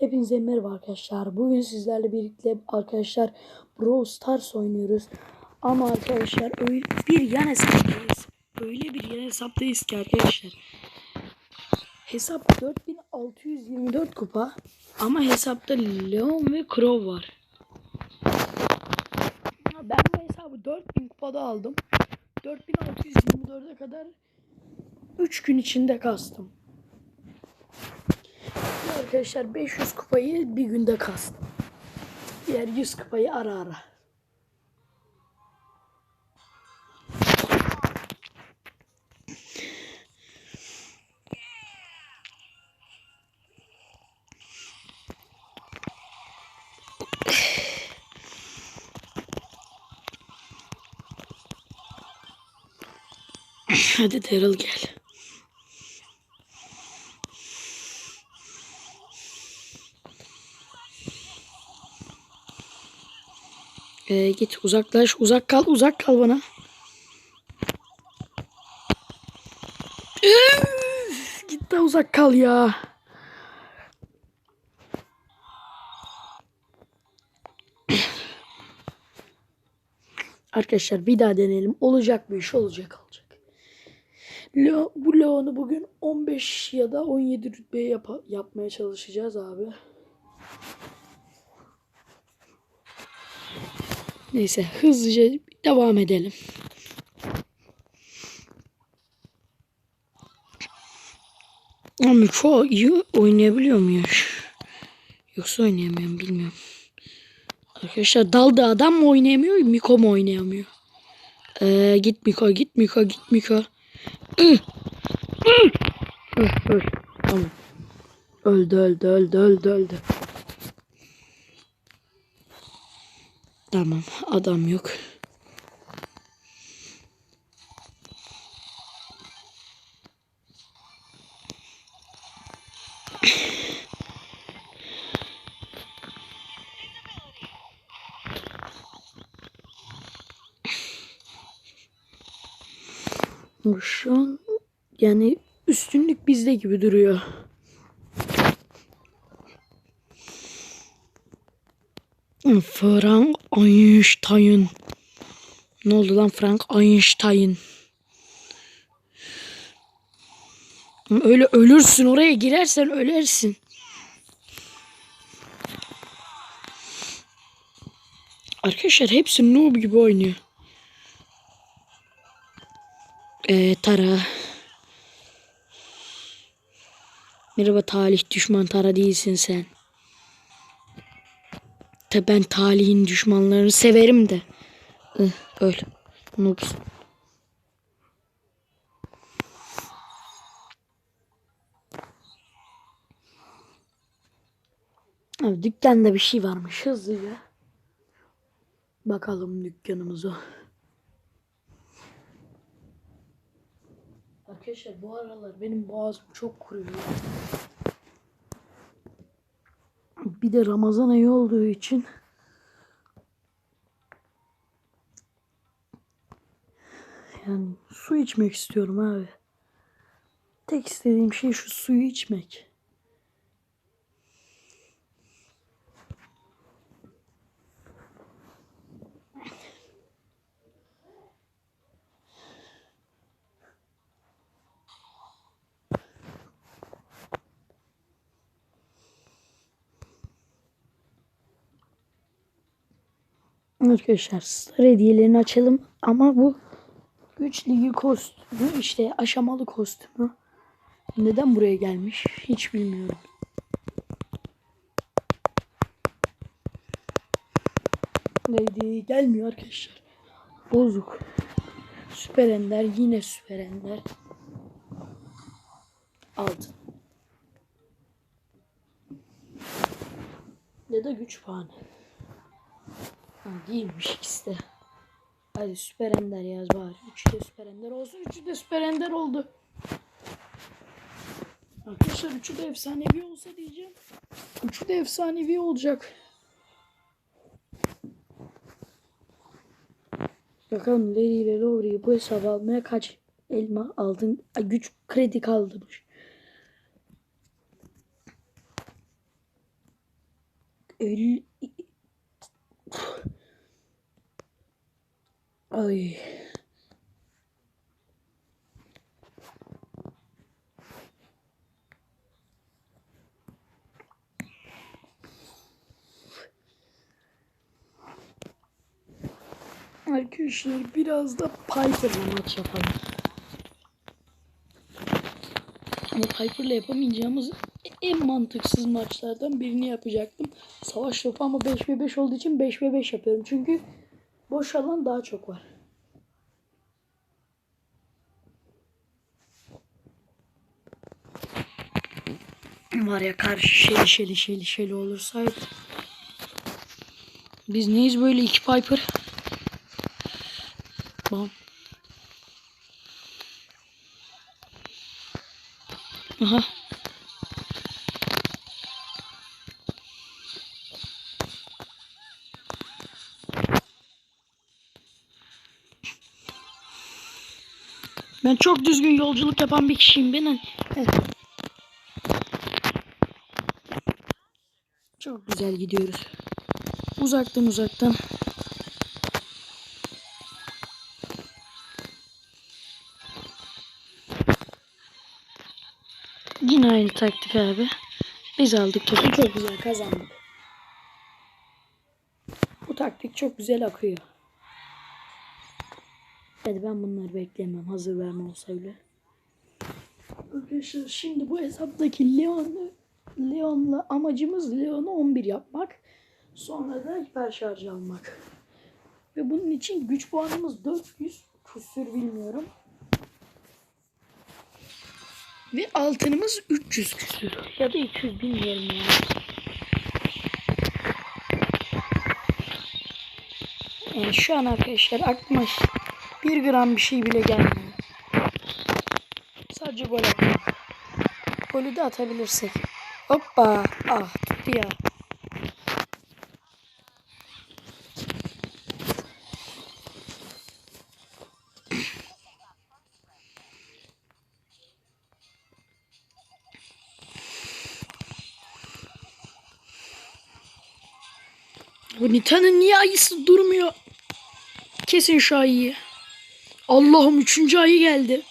Hepinize merhaba arkadaşlar. Bugün sizlerle birlikte arkadaşlar Brawl Stars oynuyoruz. Ama arkadaşlar öyle bir yan hesaptayız. Öyle bir yan hesaptayız ki arkadaşlar. Hesap 4624 kupa ama hesapta Leon ve Crow var. Ben bu hesabı 4000 kupada aldım. 4624'e kadar 3 gün içinde kastım. Arkadaşlar 500 kupayı bir günde kastım. Diğer 100 kupayı ara ara. Hadi Daryl gel. Ee, git uzaklaş uzak kal uzak kal bana. Git de uzak kal ya. Arkadaşlar bir daha deneyelim. Olacak bir iş olacak olacak. Leo, bu Leon'u bugün 15 ya da 17 rütbeye yapa- yapmaya çalışacağız abi. Neyse hızlıca devam edelim. Ama çok iyi oynayabiliyor muyum? Yoksa oynayamıyorum bilmiyorum. Arkadaşlar dalda adam mı oynayamıyor, Miko mu oynayamıyor? Ee, git Miko, git Miko, git Miko. Tamam. Öldü, öldü, öldü, öldü, öldü. Tamam, adam yok. Şu an yani üstünlük bizde gibi duruyor. Frank Einstein. Ne oldu lan Frank Einstein? Öyle ölürsün oraya girersen ölersin. Arkadaşlar hepsi noob gibi oynuyor. Ee, Tara. Merhaba talih düşman Tara değilsin sen. Tabi ben talihin düşmanlarını severim de. Öl. Noobs. Abi dükkanda bir şey varmış hızlıca. Bakalım dükkanımıza. Arkadaşlar bu aralar benim boğazım çok kuruyor. Bir de Ramazan ayı olduğu için yani su içmek istiyorum abi. Tek istediğim şey şu suyu içmek. Arkadaşlar star hediyelerini açalım ama bu güç ligi kostümü işte aşamalı kostümü neden buraya gelmiş hiç bilmiyorum. Neydi gelmiyor arkadaşlar. Bozuk. Süper Ender yine Süper Ender. Altın. Ya da güç puanı. Değilmiş ikisi de. Hadi süper ender yaz bari. Üçü de süper ender olsun. Üçü de süper ender oldu. Arkadaşlar üçü de efsanevi olsa diyeceğim. Üçü de efsanevi olacak. Bakalım Larry ile Lowry'i bu hesabı almaya kaç elma aldın? Güç kredi kaldırmış. 50 Ay. Arkadaşlar biraz da Piper'la maç yapalım. Ama Piper'la yapamayacağımız en mantıksız maçlardan birini yapacaktım. Savaş topu ama 5 ve 5 olduğu için 5 ve 5 yapıyorum. Çünkü boş alan daha çok var. Var ya karşı şeli şeli şeli şeli olursaydı. Biz neyiz böyle iki Piper? Bam. Aha. Ben çok düzgün yolculuk yapan bir kişiyim ben. Evet. Çok güzel gidiyoruz. Uzaktan uzaktan. Yine aynı taktik abi. Biz aldık topu çok güzel kazandık. Bu taktik çok güzel akıyor. Hadi ben bunları beklemem. Hazır verme olsa bile. Arkadaşlar şimdi bu hesaptaki Leon'u Leon'la amacımız Leon'u 11 yapmak. Sonra da hiper şarj almak. Ve bunun için güç puanımız 400 küsür bilmiyorum. Ve altınımız 300 küsür. Ya da 200 bilmiyorum yani. Yani şu an arkadaşlar aklıma bir gram bir şey bile gelmiyor. Sadece gol atmak. Golü de atabilirsek. Hoppa. Ah tuttu ya. Bu Nita'nın niye ayısı durmuyor? Kesin şu ayıyı. Allah'ım üçüncü ayı geldi.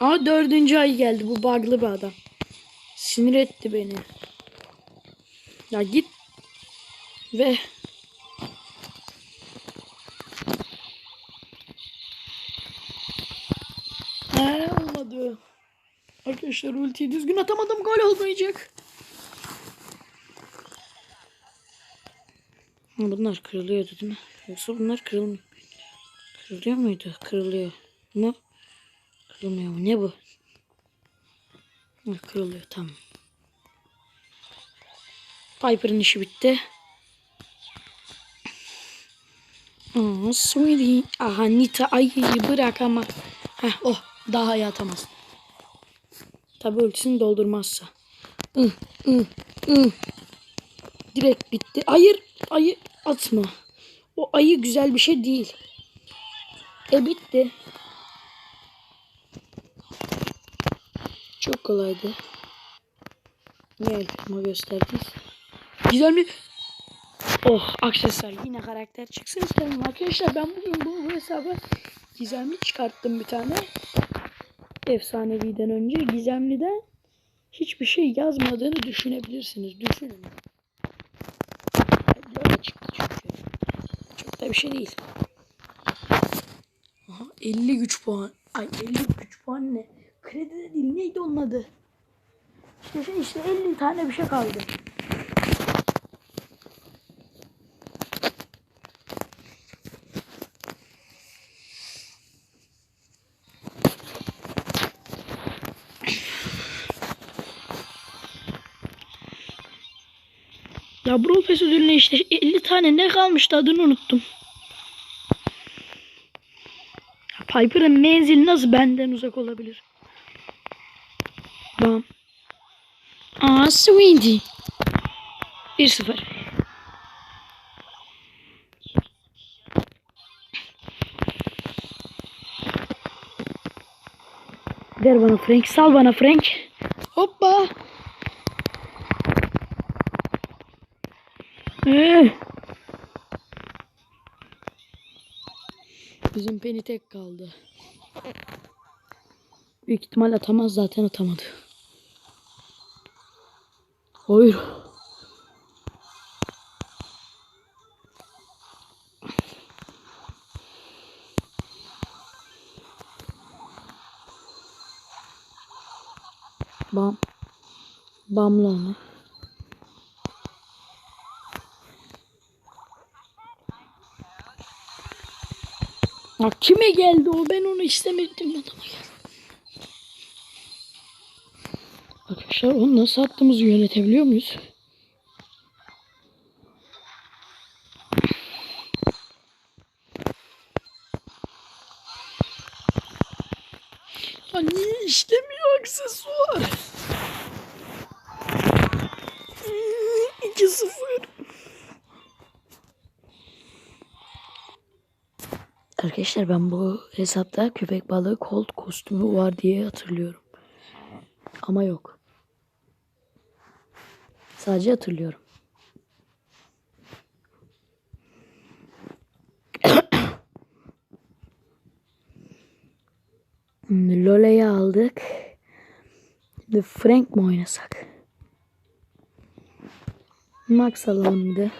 Aa dördüncü ay geldi. Bu bug'lı bir adam. Sinir etti beni. Ya git. Ve He olmadı. Arkadaşlar ultiyi düzgün atamadım. Gol olmayacak. Bunlar kırılıyordu değil mi? Yoksa bunlar kırılmıyor. Kırılıyor muydu? Kırılıyor. Mu? Kırılmıyor mu? Ne bu? Kırılıyor tamam. Piper'ın işi bitti. Aa, sweetie. Aha Nita ayıyı bırak ama. Heh oh daha hayat atamaz. Tabi ultisini doldurmazsa. Ih, ih, ih. Direkt bitti. Hayır ayı atma. O ayı güzel bir şey değil. E bitti. Çok kolaydı. Niye elfama gösterdiniz? Güzel mi? Oh aksesuar yine karakter çıksın istedim arkadaşlar ben bugün bu, hesaba gizemli çıkarttım bir tane. Efsaneviden önce gizemliden hiçbir şey yazmadığını düşünebilirsiniz. Düşünün. Çıktı çünkü. Çok da bir şey değil. Aha, 50 güç puan. Ay 50 güç puan ne? Kredi de değil. Neydi onun adı? İşte, şey, işte 50 tane bir şey kaldı. Ya Brawl Pass ödülüne işte 50 tane ne kalmıştı adını unuttum. Ya Piper'ın menzili nasıl benden uzak olabilir? Bam. Aa Sweetie. 1-0. Ver bana Frank. Sal bana Frank. Hoppa. Bizim Penny tek kaldı. Büyük ihtimal atamaz zaten atamadı. Hayır. Bam. Bamla onu. Ya kime geldi o? Ben onu istemedim adama. Arkadaşlar onu nasıl attığımızı yönetebiliyor muyuz? Ya niye işlemiyor aksesuar? 2-0. Arkadaşlar ben bu hesapta köpek balığı kolt kostümü var diye hatırlıyorum. Ama yok. Sadece hatırlıyorum. Lola'yı aldık. Şimdi Frank mı oynasak? Max alalım bir de.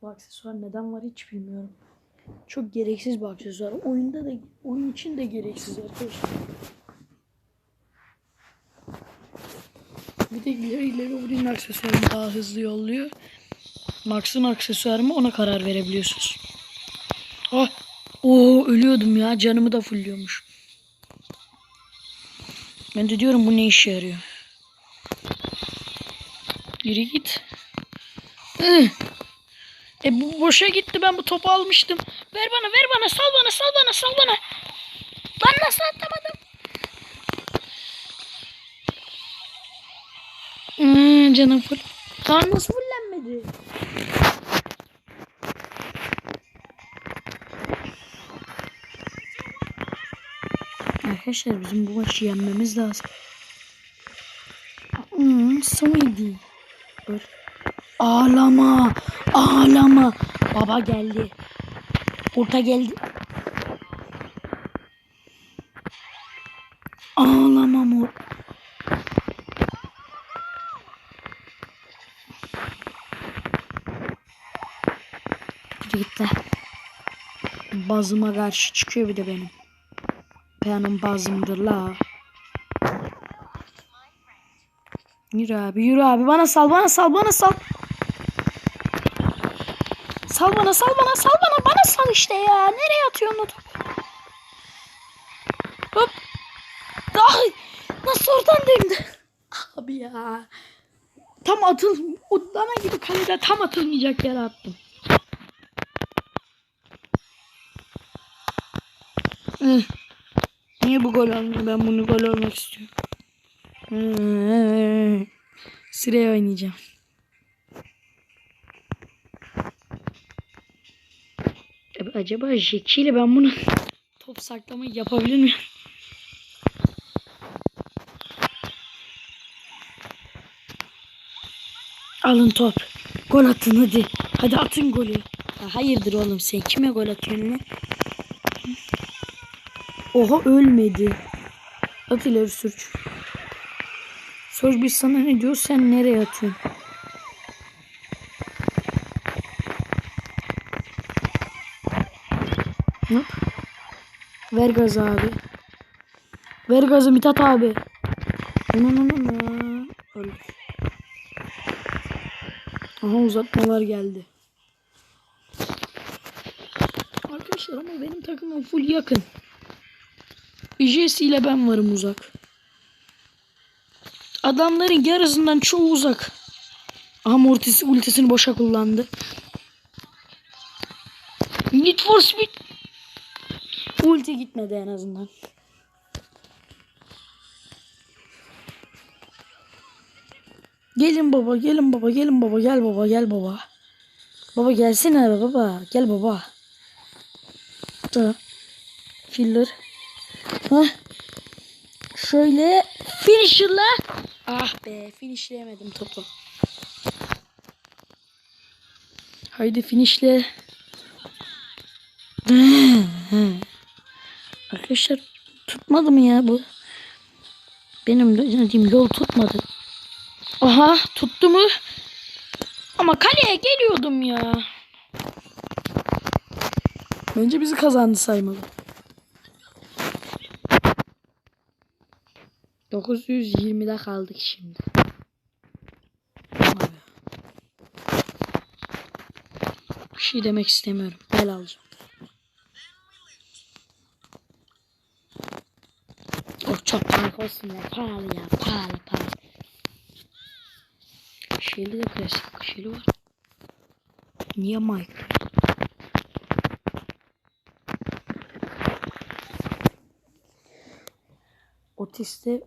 Bu aksesuar neden var hiç bilmiyorum. Çok gereksiz bir aksesuar. Oyunda da oyun için de gereksiz arkadaşlar. Bir de ileri ileri Ori'nin aksesuarını daha hızlı yolluyor. Max'ın aksesuarı mı ona karar verebiliyorsunuz. Ah! Oo ölüyordum ya. Canımı da fulluyormuş. Ben de diyorum bu ne işe yarıyor. Yürü git. Ih. E bu boşa gitti ben bu topu almıştım. Ver bana ver bana sal bana sal bana sal bana. Lan nasıl atlamadım? Hmm, canım full. Lan nasıl fullenmedi? Arkadaşlar bizim bu maçı yenmemiz lazım. Hmm, Sweetie. Dur. Ağlama. Ağlama. Baba geldi. Orta geldi. Ağlama mor. Yürü git lan. Bazıma karşı çıkıyor bir de benim. Benim bazımdır la. Yürü abi yürü abi bana sal bana sal bana sal. Sal bana sal bana sal bana bana sal işte ya. Nereye atıyorsun o? Hop. Ay, nasıl oradan döndü? Abi ya. Tam atıl o dana gibi kalede tam atılmayacak yere attım. Hı. Niye bu gol olmuyor? Ben bunu gol olmak istiyorum. Hı. Sıraya oynayacağım. Acaba Jackie ile ben bunu top saklamayı yapabilir miyim? Alın top. Gol atın hadi. Hadi atın golü. Ya hayırdır oğlum sen kime gol atıyorsun lan? Oha ölmedi. At ileri sürç. Sor biz sana ne diyor sen nereye atıyorsun? Ver gazı abi. Ver gazı Mithat abi. Öldü. Aha uzatmalar geldi. Arkadaşlar ama benim takımım full yakın. Jesse ile ben varım uzak. Adamların yarısından çoğu uzak. Aha Mortis ultisini boşa kullandı. Need for Speed. Ulti gitmedi en azından. Gelin baba, gelin baba, gelin baba, gel baba, gel baba. Baba gelsene baba, gel baba. Da. Filler. Hah. Şöyle finisher'la. Ah be finishleyemedim topu. Haydi finişle. Arkadaşlar tutmadı mı ya bu? Benim dediğim yol tutmadı. Aha tuttu mu? Ama kaleye geliyordum ya. Bence bizi kazandı saymalı. 920'de kaldık şimdi. Abi. Bir şey demek istemiyorum. Bel alacağım. Oh çok pahalı ya. Pahalı. Pahalı. Şeyli de klasik. Şeyli var. Niye Mike? Otiste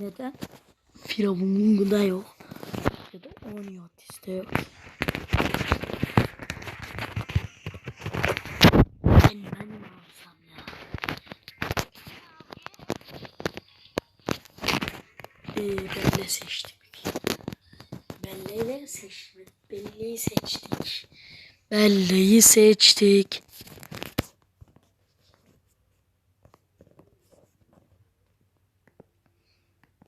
neden? Firavun'un da yok. Ya da Oni otiste yok. Ben, ben mi alsam ya? Ee, Belle seçtik. Belle'yle seçtik. Belle'yi seçtik. Belle'yi seçtik.